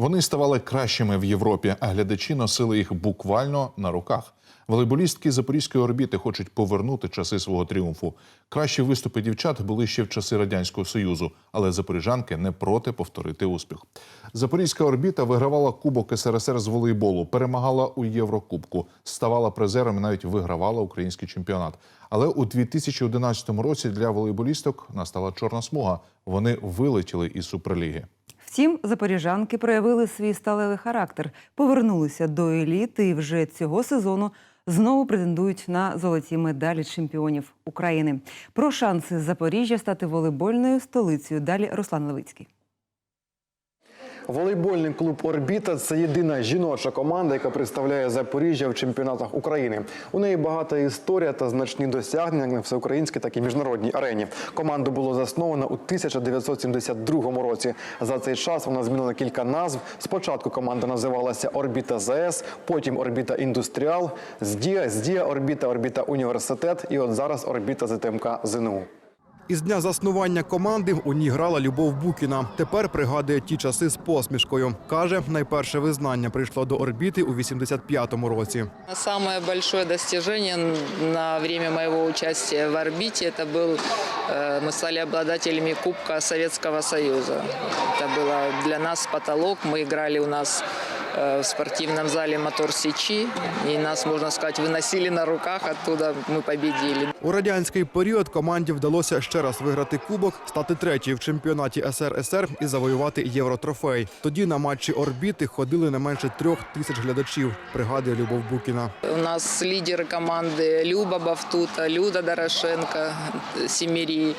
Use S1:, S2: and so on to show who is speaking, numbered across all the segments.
S1: Вони ставали кращими в Європі, а глядачі носили їх буквально на руках. Волейболістки запорізької орбіти хочуть повернути часи свого тріумфу. Кращі виступи дівчат були ще в часи радянського союзу, але запоріжанки не проти повторити успіх. Запорізька орбіта вигравала Кубок СРСР з волейболу, перемагала у Єврокубку, ставала призером і навіть вигравала український чемпіонат. Але у 2011 році для волейболісток настала чорна смуга. Вони вилетіли із суперліги.
S2: Втім, запоріжанки проявили свій сталевий характер, повернулися до еліти і вже цього сезону знову претендують на золоті медалі чемпіонів України. Про шанси Запоріжжя стати волейбольною столицею. Далі Руслан Левицький.
S3: Волейбольний клуб Орбіта це єдина жіноча команда, яка представляє Запоріжжя в чемпіонатах України. У неї багата історія та значні досягнення на всеукраїнській, так і міжнародній арені. Команду було засновано у 1972 році. За цей час вона змінила кілька назв. Спочатку команда називалася Орбіта ЗС, потім Орбіта Індустріал, Здія, Здія Орбіта, Орбіта Університет і от зараз Орбіта ЗТМК ЗНУ.
S4: Із дня заснування команди у ній грала Любов Букіна. Тепер пригадує ті часи з посмішкою. Каже, найперше визнання прийшло до орбіти у 85-му році.
S5: Самое большое достижение на время моего участия в орбите это был э, мы стали обладателями Кубка Советского Союза. Это было для нас потолок. Мы играли у нас э, в спортивном зале Мотор Сечи, и нас, можно сказать, выносили на руках оттуда. Мы победили.
S4: У радянський період команді вдалося ще раз виграти кубок, стати третьою в чемпіонаті СРСР і завоювати євротрофей. Тоді на матчі орбіти ходили не менше трьох тисяч глядачів. Пригадує Любов Букіна.
S5: У нас лидеры команды Люба Бавтута, Люда Дорошенко, э, Семерий.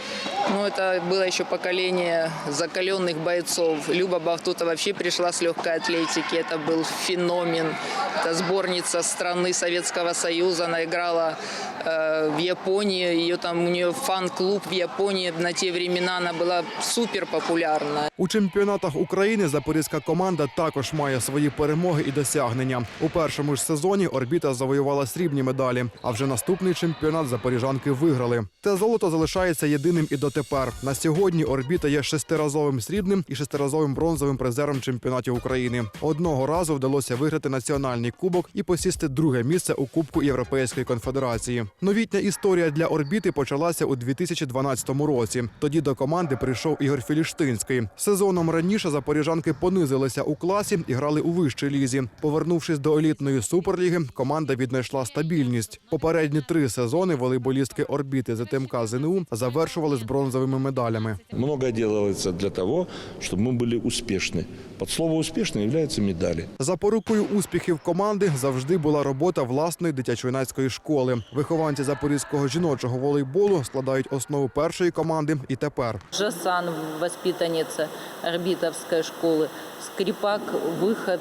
S5: Ну, это было еще поколение закаленных бойцов. Люба Бавтута вообще пришла с легкой атлетики. Это был феномен. Это сборница страны Советского Союза. Она играла э, в Японии. Ее там, у нее фан-клуб в Японии. На те времена она была супер популярна.
S4: У чемпіонатах України запорізька команда також має свої перемоги і досягнення. У першому ж сезоні орбіта завоювала срібні медалі. А вже наступний чемпіонат запоріжанки виграли. Те золото залишається єдиним і дотепер. На сьогодні орбіта є шестиразовим срібним і шестиразовим бронзовим призером чемпіонатів України. Одного разу вдалося виграти національний кубок і посісти друге місце у Кубку Європейської конфедерації. Новітня історія для орбіти почалася у 2012 році. Тоді до команди прийшов Ігор Філіштинський. Сезоном раніше запоріжанки понизилися у класі і грали у вищій лізі. Повернувшись до елітної суперліги, команда віднайшла стабільність. Попередні три сезони волейболістки орбіти ЗТМК ЗНУ завершували з бронзовими медалями.
S6: Многое делается для того, чтобы мы были успешны. Под слово «успешно» являются медали.
S4: Запорукою успіхів команди завжди була робота власної дитячо-юнацької школи. Вихованці запорізького жіночого волейболу складають основу першої команди і тепер.
S7: Жасан, воспитанница орбитовской школы. Скрипак, выход,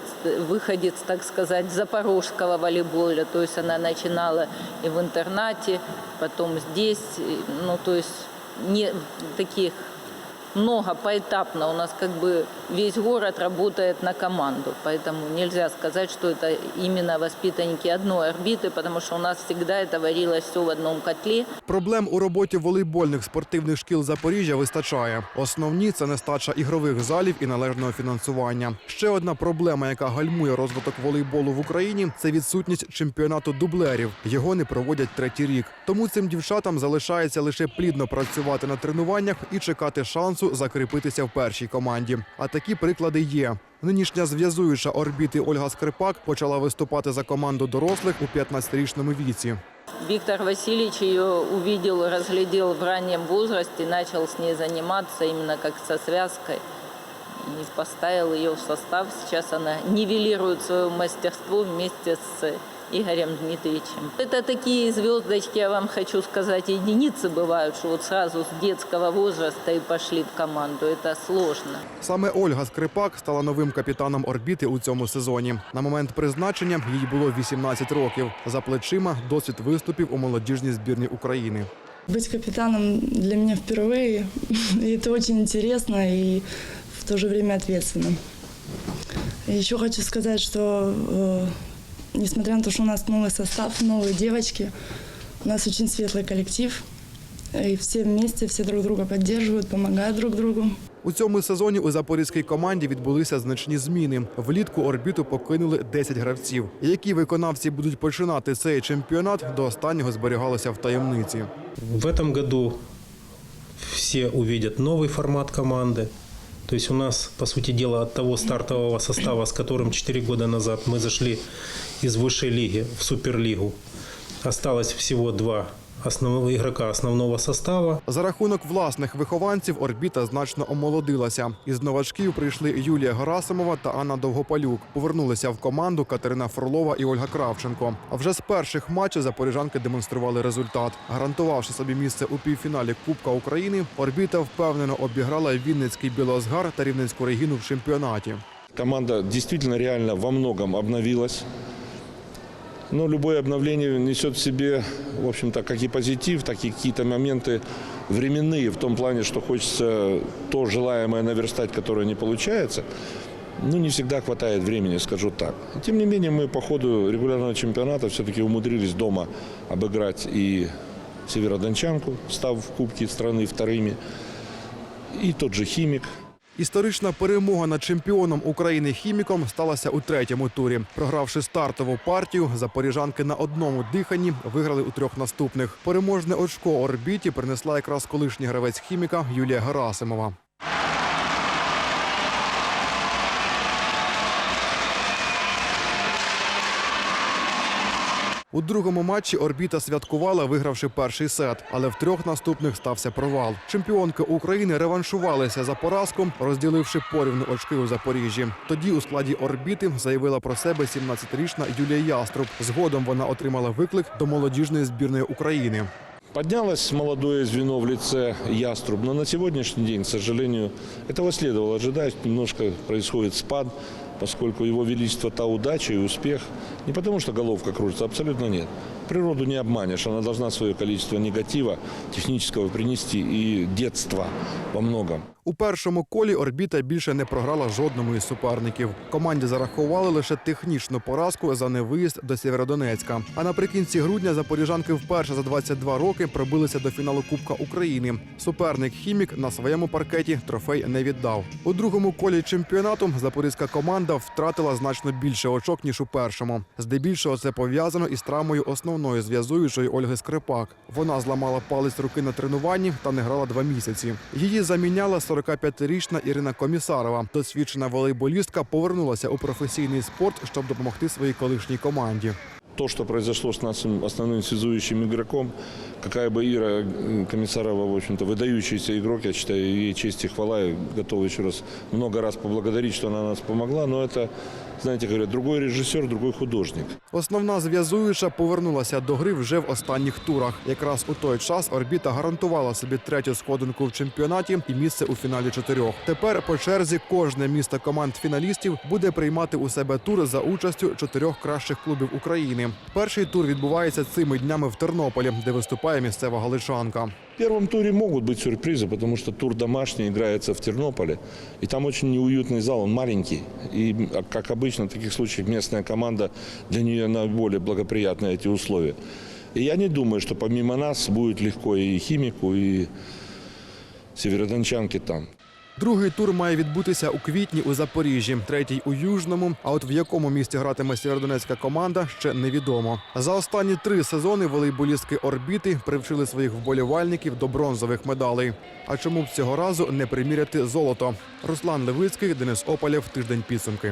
S7: выходец, так сказать, запорожского волейболя. То есть она начинала и в интернате, потом здесь. и, Ну, то есть не таких много, поэтапно. У нас как бы весь город работает на команду. Поэтому нельзя сказать, что это именно воспитанники одной орбиты, потому что у нас всегда это варилось все в одном котле.
S4: Проблем у роботі волейбольних спортивних шкіл Запоріжжя вистачає. Основні це нестача ігрових залів і належного фінансування. Ще одна проблема, яка гальмує розвиток волейболу в Україні, це відсутність чемпіонату дублерів. Його не проводять третій рік. Тому цим дівчатам залишається лише плідно працювати на тренуваннях і чекати шансу закріпитися в першій команді. А такі приклади є. Нинішня зв'язуюча орбіти Ольга Скрипак почала виступати за команду дорослих у 15-річному віці.
S7: Виктор Васильевич ее увидел, разглядел в раннем возрасте, начал с ней заниматься именно как со связкой. И поставил ее в состав. Сейчас она нивелирует свое мастерство вместе с Игорем Дмитриевичем. Это такие звездочки, я вам хочу сказать, единицы бывают, что вот сразу с детского возраста и пошли в команду. Это сложно.
S4: Саме Ольга Скрипак стала новим капітаном орбіти у цьому сезоні. На момент призначення їй було 18 років. За плечима досвід виступів у молодіжній збірні України.
S8: Быть капитаном для меня впервые, и это очень интересно и в то же время ответственно. Еще хочу сказать, что э, несмотря на то, что у нас новый состав, новые девочки, у нас очень светлый коллектив, и все вместе, все друг друга поддерживают, помогают друг другу.
S4: У цьому сезоні у запорізькій команді відбулися значні зміни. Влітку орбіту покинули 10 гравців. Які виконавці будуть починати цей чемпіонат, до останнього зберігалося в таємниці.
S9: В этом году все увидят новый формат команды. То есть у нас, по сути дела, от того стартового состава, с которым 4 года назад мы зашли из высшей лиги в Суперлигу, осталось всего два основного игрока основного состава.
S4: За рахунок власних вихованців орбіта значно омолодилася. Із новачків прийшли Юлія Герасимова та Анна Довгополюк. Повернулися в команду Катерина Фролова і Ольга Кравченко. А вже з перших матчів запоріжанки демонстрували результат. Гарантувавши собі місце у півфіналі Кубка України, орбіта впевнено обіграла Вінницький Білозгар та Рівненську Регіну в чемпіонаті.
S6: Команда действительно реально во многом обновилась. Но любое обновление несет в себе, в общем-то, как и позитив, так и какие-то моменты временные, в том плане, что хочется то желаемое наверстать, которое не получается. Ну, не всегда хватает времени, скажу так. Тем не менее, мы по ходу регулярного чемпионата все-таки умудрились дома обыграть и Северодончанку, став в Кубке страны вторыми, и тот же «Химик».
S4: Історична перемога над чемпіоном України хіміком сталася у третьому турі. Програвши стартову партію, запоріжанки на одному диханні виграли у трьох наступних. Переможне очко орбіті принесла якраз колишній гравець хіміка Юлія Герасимова. У другому матчі орбіта святкувала, вигравши перший сет, але в трьох наступних стався провал. Чемпіонки України реваншувалися за поразку, розділивши порівну очки у Запоріжжі. Тоді у складі орбіти заявила про себе 17-річна Юлія Яструб. Згодом вона отримала виклик до молодіжної збірної України.
S6: Поднялось молодое звено в лице Яструб, но на сегодняшний день, к сожалению, этого следовало ожидать. Немножко происходит спад, поскольку его величество та удача и успех. Не потому, что головка крутится, абсолютно нет. Природу не обманешь, она должна свое количество негатива технического принести и детства во многом.
S4: У першому колі орбіта більше не програла жодному із суперників. Команді зарахували лише технічну поразку за невиїзд до Сєвєродонецька. А наприкінці грудня запоріжанки вперше за 22 роки пробилися до фіналу Кубка України. Суперник Хімік на своєму паркеті трофей не віддав. У другому колі чемпіонату запорізька команда втратила значно більше очок ніж у першому. Здебільшого це пов'язано із травмою основної зв'язуючої Ольги Скрипак. Вона зламала палець руки на тренуванні та не грала два місяці. Її заміняла 45-річна Ірина Комісарова. Досвідчена волейболістка повернулася у професійний спорт, щоб допомогти своїй колишній команді
S6: То, что произошло с нашим основным связующим игроком, какая бы Ира э, Комиссарова, в общем-то, выдающийся игрок, я считаю, ей честь и хвала, и готов еще раз много раз поблагодарить, что она нас помогла, но это, знаете, говорят, другой режиссер, другой художник.
S4: Основна зв'язуюча повернулася до гри вже в останніх турах. Якраз у той час орбіта гарантувала собі третю сходинку в чемпіонаті і місце у фіналі чотирьох. Тепер по черзі кожне місто команд фіналістів буде приймати у себе тур за участю чотирьох кращих клубів України. Перший тур відбувається цими днями в Тернополі, де виступає місцева галичанка.
S6: В первом туре могут быть сюрпризы, потому что тур домашний играется в Тернополе. И там очень неуютный зал, он маленький. И, а, как обычно в таких случаях, местная команда, для нее наиболее благоприятны эти условия. И я не думаю, что помимо нас будет легко и химику, и северодончанке там.
S4: Другий тур має відбутися у квітні у Запоріжжі, третій у Южному. А от в якому місті гратиме сєвєродонецька команда, ще невідомо. За останні три сезони волейболістки орбіти привчили своїх вболівальників до бронзових медалей. А чому б цього разу не приміряти золото? Руслан Левицький, Денис Опалєв, тиждень підсумки.